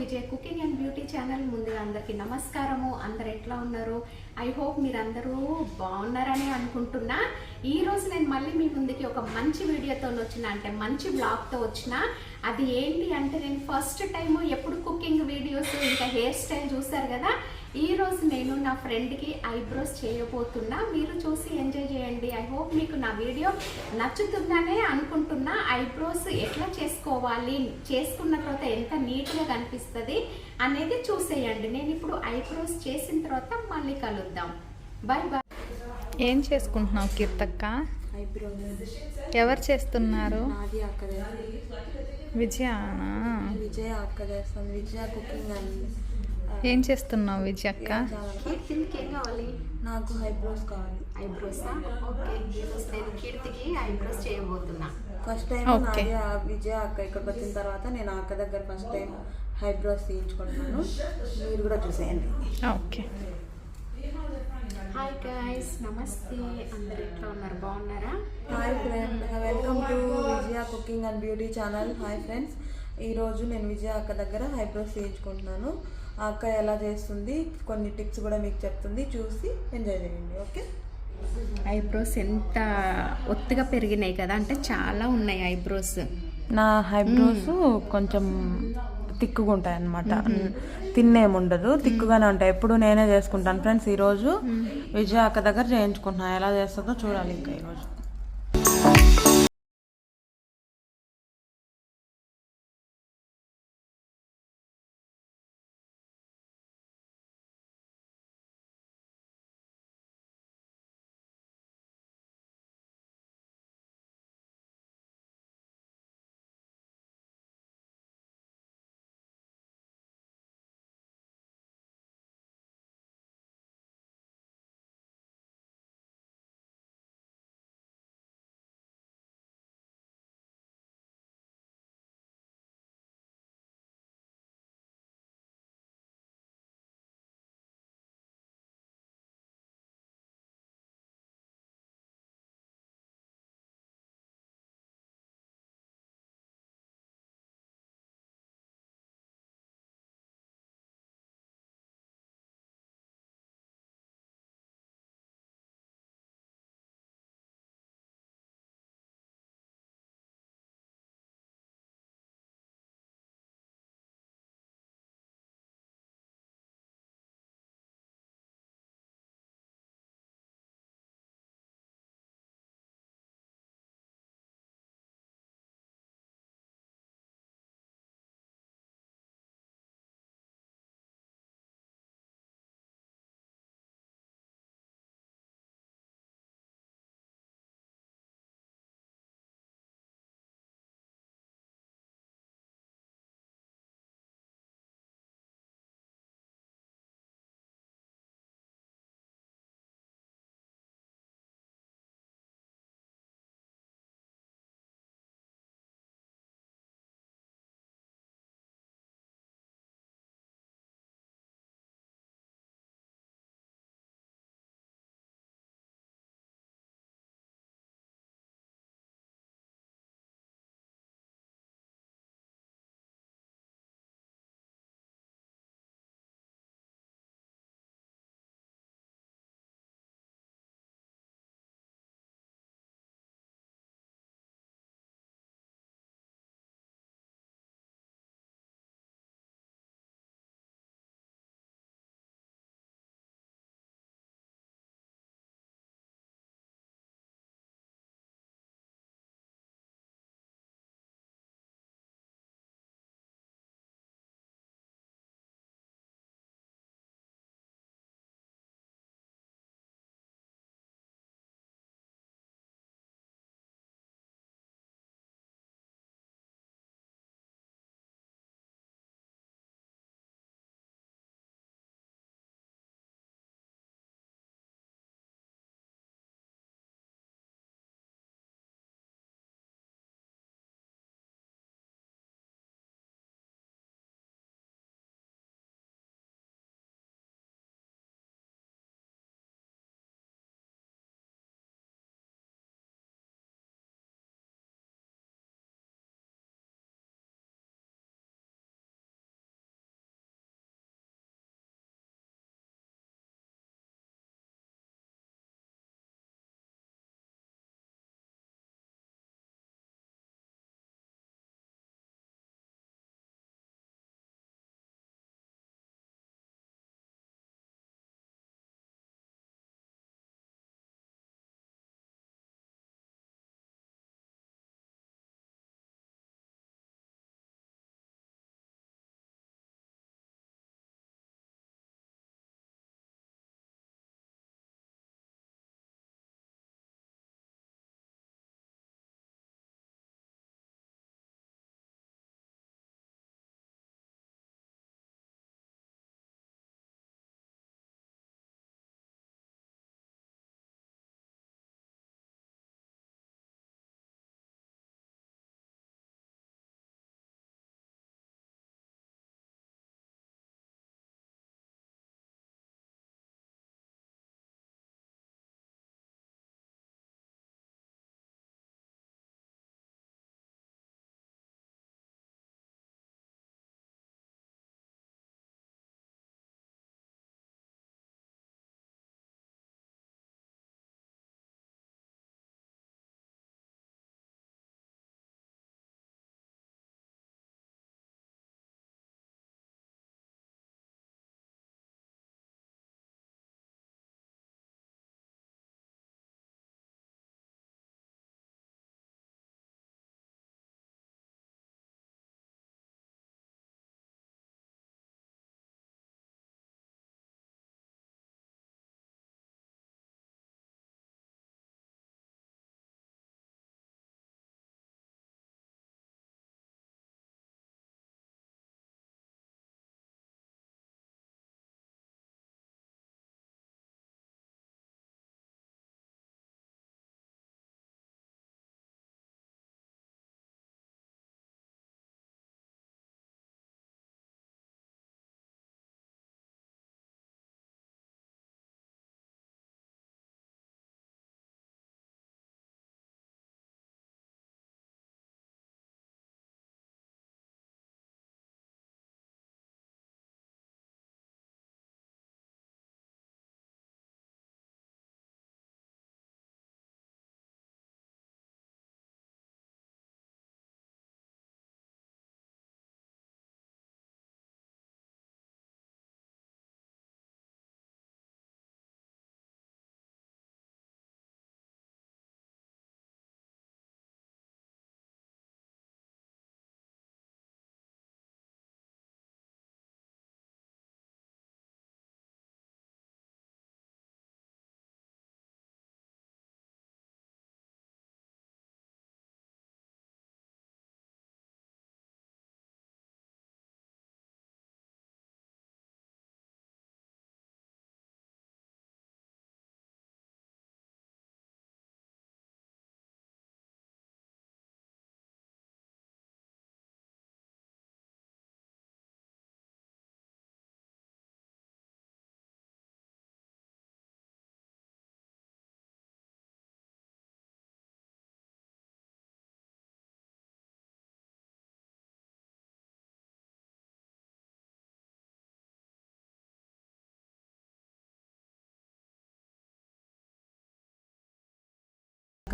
Vijay cooking and beauty channel ముందుగా అందరికీ నమస్కారము. అందరు ఎట్లా ఉన్నారు? ఐ హోప్ మీరందరూ బాగున్నారని అనుకుంటున్నా. ఈ రోజు నేను మళ్ళీ మీ ముందుకి ఒక మంచి వీడియోతో వచ్చిన అంటే మంచి బ్లాగ్తో వచ్చిన. అది ఏంటి అంటే నేను ఫస్ట్ టైం ఎప్పుడు కుకింగ్ వీడియోస్ ఇంకా హెయిర్ స్టైల్ చూస్తారు కదా? ఈ రోజు నేను నా ఫ్రెండ్కి ఐబ్రోస్ చేయబోతున్నా. మీరు చూసి ఎంజాయ్ చేయండి. ఐ హోప్ మీకు నా వీడియో నచ్చుతుందనే అనుకుంటున్నా. ఐబ్రోస్ ఎట్లా చేసుకోవాలి? చేసుకున్న తర్వాత ఎంత నీట్గా కనిపిస్తుంది అనేది చూసేయండి. నేను ఇప్పుడు ఐబ్రోస్ చేసిన తర్వాత మళ్ళీ కలుద్దాం. బాయ్ బాయ్ ఏం చేసుకుంటున్నావు కీర్తక్క? ఐబ్రోస్ ఎవరు చేస్తున్నారు? విజయానా? విజయ అక్క చేస్తుంది విజయ కుకింగ్ అండ్ ఏం చేస్తున్నావు విజయక్క? ఏం కావాలి? నాకు ఐబ్రోస్ కావాలి. ఐబ్రోసా? ఓకే. నేను కీర్తికి ఐబ్రోస్ చేయబోతున్నా. ఫస్ట్ టైం విజయ అక్క ఇక్కడికి వచ్చిన తర్వాత నేను అక్క దగ్గర ఫస్ట్ టైం ఐబ్రోస్ తీయించుకుంటున్నాను. మీరు కూడా చూసేయండి. ఓకే. హాయ్ గైస్ నమస్తే. అందరు ఎట్లా ఉన్నారు? బాగున్నారా? Hi friend welcome to Vijaya cooking and beauty channel hi friends ఈరోజు నేను విజయ అక్క దగ్గర ఐబ్రోస్ తీయించుకుంటున్నాను. అక్క ఎలా చేస్తుంది? కొన్ని టిప్స్ కూడా మీకు చెప్తుంది. చూసి ఎంజాయ్ చేయండి. ఓకే? ఐబ్రోస్ ఎంత ఒత్తుగా పెరిగినాయి కదా అంటే చాలా ఉన్నాయి ఐబ్రోస్. నా ఐబ్రోస్ కొంచెం తిక్కుగా ఉంటాయి అనమాట తిన్నేం ఉండదు తిక్కుగానే ఉంటాయి. ఎప్పుడు నేనే చేసుకుంటాను. ఫ్రెండ్స్ ఈరోజు విజయ అక్క దగ్గర చేయించుకుంటున్నాను ఎలా చేస్తుందో చూడాలి ఇంకా ఈరోజు.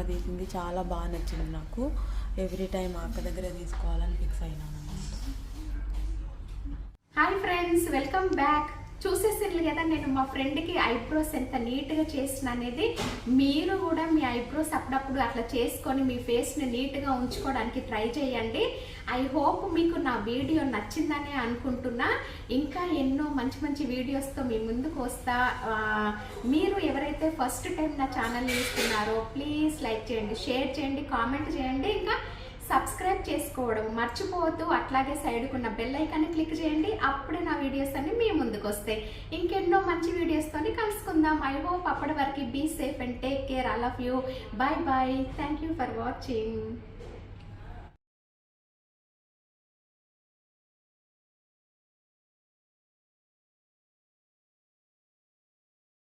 అక్క తీసింది. చాలా బాగా నచ్చింది నాకు. ఎవ్రీ టైం అక్క దగ్గర తీసుకోవాలని ఫిక్స్ అయినాను హాయ్ ఫ్రెండ్స్ వెల్కమ్ బ్యాక్ చూసేసారు కదా నేను మా ఫ్రెండ్కి ఐబ్రోస్ ఎంత నీట్గా చేసిన అనేది మీరు కూడా మీ ఐబ్రోస్ అప్పుడప్పుడు అట్లా చేసుకొని మీ ఫేస్ని నీట్గా ఉంచుకోవడానికి ట్రై చేయండి. ఐ హోప్ మీకు నా వీడియో నచ్చిందనే అనుకుంటున్నా. ఇంకా ఎన్నో మంచి మంచి వీడియోస్తో మీ ముందుకు వస్తా. మీరు ఎవరైతే ఫస్ట్ టైం నా ఛానల్ చూస్తున్నారో ప్లీజ్ లైక్ చేయండి షేర్ చేయండి కామెంట్ చేయండి. ఇంకా సబ్స్క్రైబ్ చేసుకోవడం మర్చిపోవద్దు. అట్లాగే సైడ్కున్న బెల్ ఐకాన్ని క్లిక్ చేయండి. అప్పుడే నా వీడియోస్ అన్ని ముందుకు వస్తాయి ఇంకెన్నో మంచి వీడియోస్తోని కలుసుకుందాం. ఐ హోప్ అప్పటి వరకు be safe and take care all of you bye bye thank you for watching